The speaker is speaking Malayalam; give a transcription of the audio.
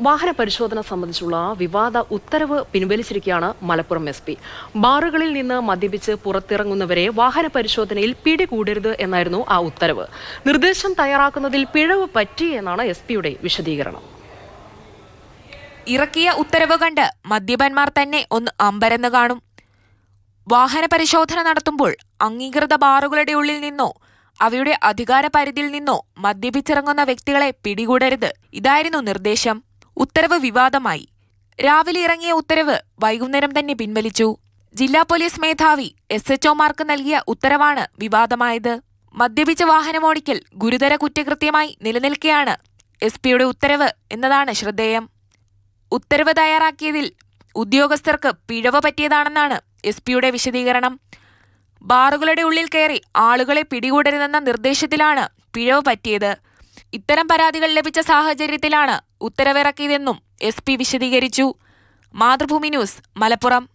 വാഹന പരിശോധന സംബന്ധിച്ചുള്ള വിവാദ ഉത്തരവ് പിൻവലിച്ചിരിക്കുകയാണ് മലപ്പുറം എസ് പി. ബാറുകളിൽ നിന്ന് മദ്യപിച്ച് പുറത്തിറങ്ങുന്നവരെ വാഹന പരിശോധനയിൽ പിടികൂടരുത് എന്നായിരുന്നു ആ ഉത്തരവ്. നിർദ്ദേശം തയ്യാറാക്കുന്നതിൽ പിഴവ് പറ്റി എന്നാണ് എസ് പിയുടെ വിശദീകരണം. ഇറക്കിയ ഉത്തരവ് കണ്ട് മദ്യപന്മാർ തന്നെ ഒന്ന് അമ്പരന്ന് കാണും. വാഹന പരിശോധന നടത്തുമ്പോൾ അംഗീകൃത ബാറുകളുടെ ഉള്ളിൽ നിന്നോ അവയുടെ അധികാര പരിധിയിൽ നിന്നോ മദ്യപിച്ചിറങ്ങുന്ന വ്യക്തികളെ പിടികൂടരുത്. ഇതായിരുന്നു നിർദ്ദേശം. ഉത്തരവ് വിവാദമായി. രാവിലെ ഇറങ്ങിയ ഉത്തരവ് വൈകുന്നേരം തന്നെ പിൻവലിച്ചു. ജില്ലാ പോലീസ് മേധാവി എസ് എച്ച്ഒമാർക്ക് നൽകിയ ഉത്തരവാണ് വിവാദമായത്. മദ്യപിച്ച വാഹനമോടിക്കൽ ഗുരുതര കുറ്റകൃത്യമായി നിലനിൽക്കെയാണ് എസ് പിയുടെ ഉത്തരവ് എന്നതാണ് ശ്രദ്ധേയം. ഉത്തരവ് തയ്യാറാക്കിയതിൽ ഉദ്യോഗസ്ഥർക്ക് പിഴവ് പറ്റിയതാണെന്നാണ് എസ് പിയുടെ വിശദീകരണം. ബാറുകളുടെ ഉള്ളിൽ കയറി ആളുകളെ പിടികൂടരുതെന്ന നിർദ്ദേശത്തിലാണ് പിഴവ് പറ്റിയത്. ഇത്തരം പരാതികൾ ലഭിച്ച സാഹചര്യത്തിലാണ് ഉത്തരവിറക്കിയതെന്നും എസ് പി വിശദീകരിച്ചു. മാതൃഭൂമി ന്യൂസ് മലപ്പുറം.